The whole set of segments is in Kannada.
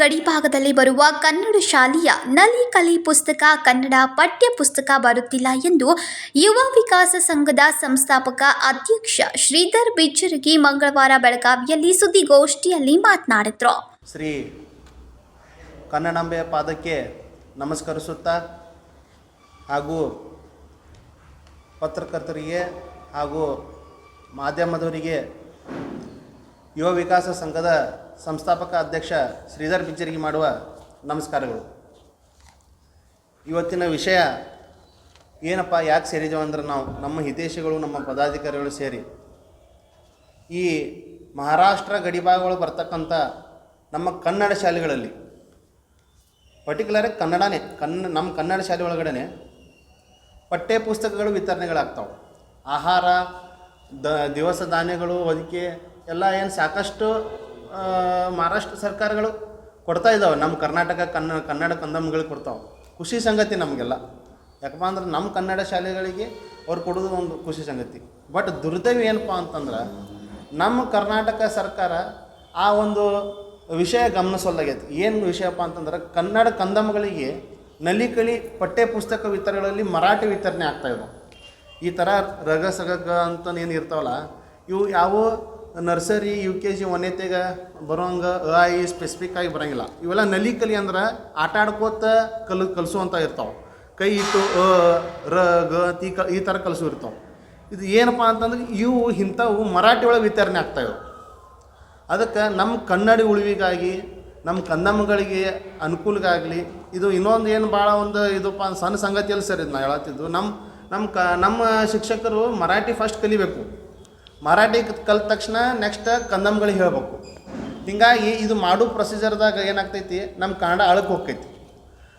ಗಡಿಭಾಗದಲ್ಲಿ ಬರುವ ಕನ್ನಡ ಶಾಲೆಯ ನಲಿ ಕಲಿ ಪುಸ್ತಕ, ಕನ್ನಡ ಪಠ್ಯ ಪುಸ್ತಕ ಬರುತ್ತಿಲ್ಲ ಎಂದು ಯುವ ವಿಕಾಸ ಸಂಘದ ಸಂಸ್ಥಾಪಕ ಅಧ್ಯಕ್ಷ ಶ್ರೀಧರ್ ಬಿಚ್ಚರಗಿ ಮಂಗಳವಾರ ಬೆಳಗಾವಿಯಲ್ಲಿ ಸುದ್ದಿಗೋಷ್ಠಿಯಲ್ಲಿ ಮಾತನಾಡಿದರು. ಶ್ರೀ ಕನ್ನಡಾಂಬೆಯ ಪಾದಕ್ಕೆ ನಮಸ್ಕರಿಸುತ್ತಾ ಹಾಗೂ ಪತ್ರಕರ್ತರಿಗೆ ಹಾಗೂ ಮಾಧ್ಯಮದವರಿಗೆ ಯುವ ವಿಕಾಸ ಸಂಘದ ಸಂಸ್ಥಾಪಕ ಅಧ್ಯಕ್ಷ ಶ್ರೀಧರ್ ಬಿಜ್ಜರಿಗೆ ಮಾಡುವ ನಮಸ್ಕಾರಗಳು. ಇವತ್ತಿನ ವಿಷಯ ಏನಪ್ಪ, ಯಾಕೆ ಸೇರಿದ್ದೇವೆ ಅಂದ್ರೆ ನಾವು ನಮ್ಮ ಹಿತೇಶಿಗಳು ನಮ್ಮ ಪದಾಧಿಕಾರಿಗಳು ಸೇರಿ ಈ ಮಹಾರಾಷ್ಟ್ರ ಗಡಿಭಾಗಗಳು ಬರ್ತಕ್ಕಂಥ ನಮ್ಮ ಕನ್ನಡ ಶಾಲೆಗಳಲ್ಲಿ ಪರ್ಟಿಕ್ಯುಲರ್ ಕನ್ನಡನೇ ಕನ್ನ ನಮ್ಮ ಕನ್ನಡ ಶಾಲೆ ಒಳಗಡೆ ಪಠ್ಯ ಪುಸ್ತಕಗಳು ವಿತರಣೆಗಳಾಗ್ತಾವೆ. ಆಹಾರ, ದ, ದಿವಸ ಧಾನ್ಯಗಳು, ಹೊದಿಕೆ ಎಲ್ಲ ಏನು ಸಾಕಷ್ಟು ಮಹಾರಾಷ್ಟ್ರ ಸರ್ಕಾರಗಳು ಕೊಡ್ತಾ ಇದ್ದಾವೆ ನಮ್ಮ ಕರ್ನಾಟಕ, ಕನ್ನ, ಕನ್ನಡ ಕಂದಮ್ಗಳು ಕೊಡ್ತಾವೆ. ಖುಷಿ ಸಂಗತಿ ನಮಗೆಲ್ಲ. ಯಾಕಪ್ಪ ಅಂದ್ರೆ ನಮ್ಮ ಕನ್ನಡ ಶಾಲೆಗಳಿಗೆ ಅವ್ರು ಕೊಡೋದು ಒಂದು ಖುಷಿ ಸಂಗತಿ. ಬಟ್ ದುರ್ದೈವ ಏನಪ್ಪ ಅಂತಂದ್ರೆ, ನಮ್ಮ ಕರ್ನಾಟಕ ಸರ್ಕಾರ ಆ ಒಂದು ವಿಷಯ ಗಮನಿಸೋದಾಗೈತಿ. ಏನು ವಿಷಯಪ್ಪ ಅಂತಂದ್ರೆ, ಕನ್ನಡ ಕಂದಮ್ಮಗಳಿಗೆ ನಲಿಕಳಿ ಪಠ್ಯ ಪುಸ್ತಕ ವಿತರಣೆಗಳಲ್ಲಿ ಮರಾಠಿ ವಿತರಣೆ ಆಗ್ತಾ ಇದಾವೆ. ಈ ಥರ ರಗ ಸಗಗ ಅಂತ ಏನು ಇರ್ತಾವಲ್ಲ, ಇವು ಯಾವ ನರ್ಸರಿ ಯು ಕೆ ಜಿ ಒಂದನೇತೆಗ ಬರೋಂಗ ಅ ಐ ಸ್ಪೆಸಿಫಿಕ್ ಆಗಿ ಬರೋಂಗಿಲ್ಲ. ಇವೆಲ್ಲ ನಲಿ ಕಲಿ ಅಂದ್ರೆ ಆಟ ಆಡ್ಕೋತ ಕಲ್ ಕಲಿಸುವಂಥ ಇರ್ತಾವೆ. ಕೈ ಇಟ್ಟು ಅ, ರ, ಗ, ತಿ, ಕ ಈ ಥರ ಕಲಿಸು ಇರ್ತಾವೆ. ಇದು ಏನಪ್ಪ ಅಂತಂದ್ರೆ ಇವು ಇಂಥವು ಮರಾಠಿ ಒಳಗೆ ವಿತರಣೆ ಆಗ್ತಾಯಿವೆ ಅದಕ್ಕೆ ನಮ್ಮ ಕನ್ನಡಿ ಉಳಿವಿಗಾಗಿ ನಮ್ಮ ಕನ್ನಮ್ಮಗಳಿಗೆ ಅನುಕೂಲಗಾಗಲಿ, ಇದು ಇನ್ನೊಂದು ಏನು ಭಾಳ ಒಂದು ಇದಪ್ಪ ಸಣ್ಣ ಸಂಗತಿಯಲ್ಲಿ ಸರ್ ಇದು ನಾ ಹೇಳತ್ತಿದ್ದು. ನಮ್ಮ ನಮ್ಮ ಕ, ನಮ್ಮ ಶಿಕ್ಷಕರು ಮರಾಠಿ ಫಸ್ಟ್ ಕಲಿಬೇಕು. ಮರಾಠಿ ಕಲ್ತ ತಕ್ಷಣ ನೆಕ್ಸ್ಟ್ ಕಂದಮ್ಗಳಿಗೆ ಹೇಳ್ಬೇಕು. ಹಿಂಗಾಗಿ ಇದು ಮಾಡೋ ಪ್ರೊಸೀಜರ್ದಾಗ ಏನಾಗ್ತೈತಿ? ನಮ್ಮ ಕನ್ನಡ ಅಳಕ್ಕೆ ಹೋಗ್ತೈತಿ.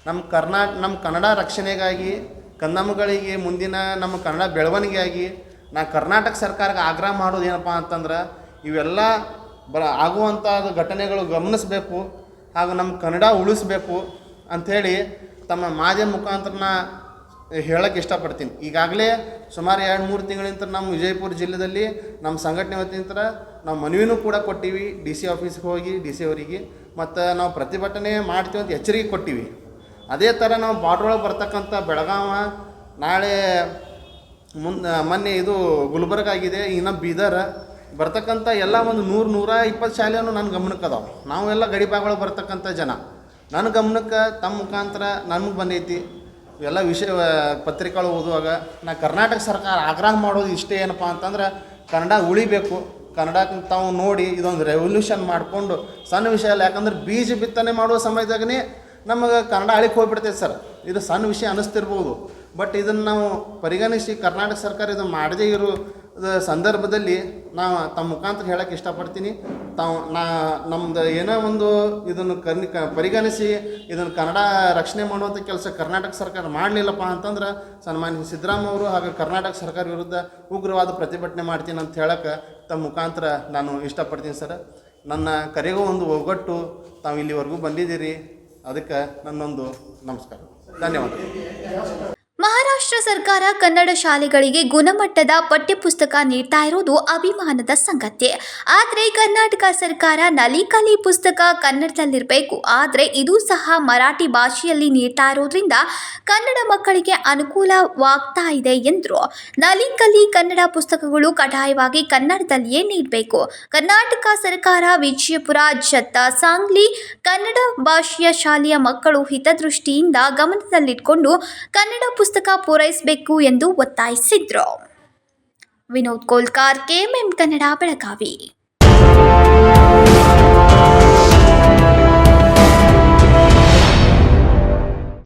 ನಮ್ಮ ಕರ್ನಾ ನಮ್ಮ ಕನ್ನಡ ರಕ್ಷಣೆಗಾಗಿ ಕಂದಮ್ಮಗಳಿಗೆ ಮುಂದಿನ ನಮ್ಮ ಕನ್ನಡ ಬೆಳವಣಿಗೆಯಾಗಿ, ನಾ ಕರ್ನಾಟಕ ಸರ್ಕಾರಕ್ಕೆ ಆಗ್ರಹ ಮಾಡೋದು ಏನಪ್ಪ ಅಂತಂದ್ರೆ, ಇವೆಲ್ಲ ಬ ಆಗುವಂಥ ಘಟನೆಗಳು ಗಮನಿಸಬೇಕು ಹಾಗೂ ನಮ್ಮ ಕನ್ನಡ ಉಳಿಸ್ಬೇಕು ಅಂಥೇಳಿ ತಮ್ಮ ಮಾಧ್ಯಮ ಮುಖಾಂತರ ನಾ ಹೇಳಕ್ಕೆ ಇಷ್ಟಪಡ್ತೀನಿ. ಈಗಾಗಲೇ ಸುಮಾರು ಎರಡು ಮೂರು ತಿಂಗಳಿಂದ ನಮ್ಮ ವಿಜಯಪುರ ಜಿಲ್ಲೆಯಲ್ಲಿ ನಮ್ಮ ಸಂಘಟನೆ ವತಿಯಿಂದ ನಾವು ಮನವಿನೂ ಕೂಡ ಕೊಟ್ಟಿವಿ. ಡಿ ಸಿ ಆಫೀಸ್ಗೆ ಹೋಗಿ, ಡಿ ಸಿ ಅವರಿಗೆ ಮತ್ತು ನಾವು ಪ್ರತಿಭಟನೆ ಮಾಡ್ತೀವಿ ಅಂತ ಎಚ್ಚರಿಕೆ ಕೊಟ್ಟಿವಿ. ಅದೇ ಥರ ನಾವು ಬಾರ್ಡ್ರ್ ಒಳಗೆ ಬರ್ತಕ್ಕಂಥ ಬೆಳಗಾವ ನಾಳೆ ಮುಂದೆ ಮೊನ್ನೆ ಇದು ಗುಲ್ಬರ್ಗ ಆಗಿದೆ, ಇನ್ನು ಬೀದರ್, ಬರ್ತಕ್ಕಂಥ ಎಲ್ಲ ಒಂದು ನೂರು, ನೂರ ಇಪ್ಪತ್ತು ಶಾಲೆಯನ್ನು ನನ್ನ ಗಮನಕ್ಕೆ ಅದಾವೆ. ನಾವೆಲ್ಲ ಗಡಿ ಭಾಗಗಳು ಬರ್ತಕ್ಕಂಥ ಜನ. ನನ್ನ ಗಮನಕ್ಕೆ ತಮ್ಮ ಮುಖಾಂತರ ನಮಗೆ ಬಂದೈತಿ. ಎಲ್ಲ ವಿಷಯ ಪತ್ರಿಕೆಗಳು ಓದುವಾಗ, ನಾ ಕರ್ನಾಟಕ ಸರ್ಕಾರ ಆಗ್ರಹ ಮಾಡೋದು ಇಷ್ಟೇ ಏನಪ್ಪ ಅಂತಂದ್ರೆ, ಕನ್ನಡ ಉಳಿಬೇಕು. ಕನ್ನಡಕ್ಕೆ ತಾವು ನೋಡಿ ಇದೊಂದು ರೆವಲ್ಯೂಷನ್ ಮಾಡಿಕೊಂಡು ಸಣ್ಣ ವಿಷಯ ಅಲ್ಲ, ಯಾಕಂದ್ರೆ ಬೀಜ ಬಿತ್ತನೆ ಮಾಡುವ ಸಮಯದಾಗನೇ ನಮಗೆ ಕನ್ನಡ ಅಳಿಕೆ ಹೋಗ್ಬಿಡ್ತೈತೆ ಸರ್. ಇದು ಸಣ್ಣ ವಿಷಯ ಅನ್ನಿಸ್ತಿರ್ಬೋದು ಬಟ್ ಇದನ್ನು ನಾವು ಪರಿಗಣಿಸಿ ಕರ್ನಾಟಕ ಸರ್ಕಾರ ಇದನ್ನು ಮಾಡದೇ ಇರೋ ಸಂದರ್ಭದಲ್ಲಿ ನಾವು ತಮ್ಮ ಮುಖಾಂತರ ಹೇಳಕ್ಕೆ ಇಷ್ಟಪಡ್ತೀನಿ. ತಾವು ನಾ ನಮ್ಮದು ಏನೋ ಒಂದು ಇದನ್ನು ಕರ್ನಿ, ಕ, ಪರಿಗಣಿಸಿ ಇದನ್ನು ಕನ್ನಡ ರಕ್ಷಣೆ ಮಾಡುವಂಥ ಕೆಲಸ ಕರ್ನಾಟಕ ಸರ್ಕಾರ ಮಾಡಲಿಲ್ಲಪ್ಪ ಅಂತಂದ್ರೆ ಸನ್ಮಾನ್ಯ ಸಿದ್ದರಾಮಯ್ಯ ಅವರು ಹಾಗೂ ಕರ್ನಾಟಕ ಸರ್ಕಾರ ವಿರುದ್ಧ ಉಗ್ರವಾದ ಪ್ರತಿಭಟನೆ ಮಾಡ್ತೀನಿ ಅಂತ ಹೇಳಕ್ಕೆ ತಮ್ಮ ಮುಖಾಂತರ ನಾನು ಇಷ್ಟಪಡ್ತೀನಿ ಸರ್. ನನ್ನ ಕರೆಗೂ ಒಂದು ಒಗ್ಗಟ್ಟು ತಾವು ಇಲ್ಲಿವರೆಗೂ ಬಂದಿದ್ದೀರಿ. ಅದಕ್ಕೆ ನನ್ನೊಂದು ನಮಸ್ಕಾರ. ಧನ್ಯವಾದ. ಮಹಾರಾಷ್ಟ್ರ ಸರ್ಕಾರ ಕನ್ನಡ ಶಾಲೆಗಳಿಗೆ ಗುಣಮಟ್ಟದ ಪಠ್ಯಪುಸ್ತಕ ನೀಡ್ತಾ ಇರೋದು ಅಭಿಮಾನದ ಸಂಗತಿ. ಆದರೆ ಕರ್ನಾಟಕ ಸರ್ಕಾರ ನಲಿಕಲಿ ಪುಸ್ತಕ ಕನ್ನಡದಲ್ಲಿರಬೇಕು. ಆದರೆ ಇದು ಸಹ ಮರಾಠಿ ಭಾಷೆಯಲ್ಲಿ ನೀಡ್ತಾ ಇರೋದ್ರಿಂದ ಕನ್ನಡ ಮಕ್ಕಳಿಗೆ ಅನುಕೂಲವಾಗ್ತಾ ಇದೆ ಎಂದರು. ನಲಿಕಲಿ ಕನ್ನಡ ಪುಸ್ತಕಗಳು ಕಡ್ಡಾಯವಾಗಿ ಕನ್ನಡದಲ್ಲಿಯೇ ನೀಡಬೇಕು. ಕರ್ನಾಟಕ ಸರ್ಕಾರ ವಿಜಯಪುರ ಜತ್ತ ಸಾಂಗ್ಲಿ ಕನ್ನಡ ಭಾಷೆಯ ಶಾಲೆಯ ಮಕ್ಕಳು ಹಿತದೃಷ್ಟಿಯಿಂದ ಗಮನದಲ್ಲಿಟ್ಟುಕೊಂಡು ಕನ್ನಡ ಪುಸ್ತಕ ಪೂರೈಸಬೇಕು ಎಂದು ಒತ್ತಾಯಿಸಿದ್ರು. ವಿನೋದ್ ಕೋಲ್ಕಾರ್ ಕೆಎಂಎಂ ಕನ್ನಡ ಬೆಳಗಾವಿ.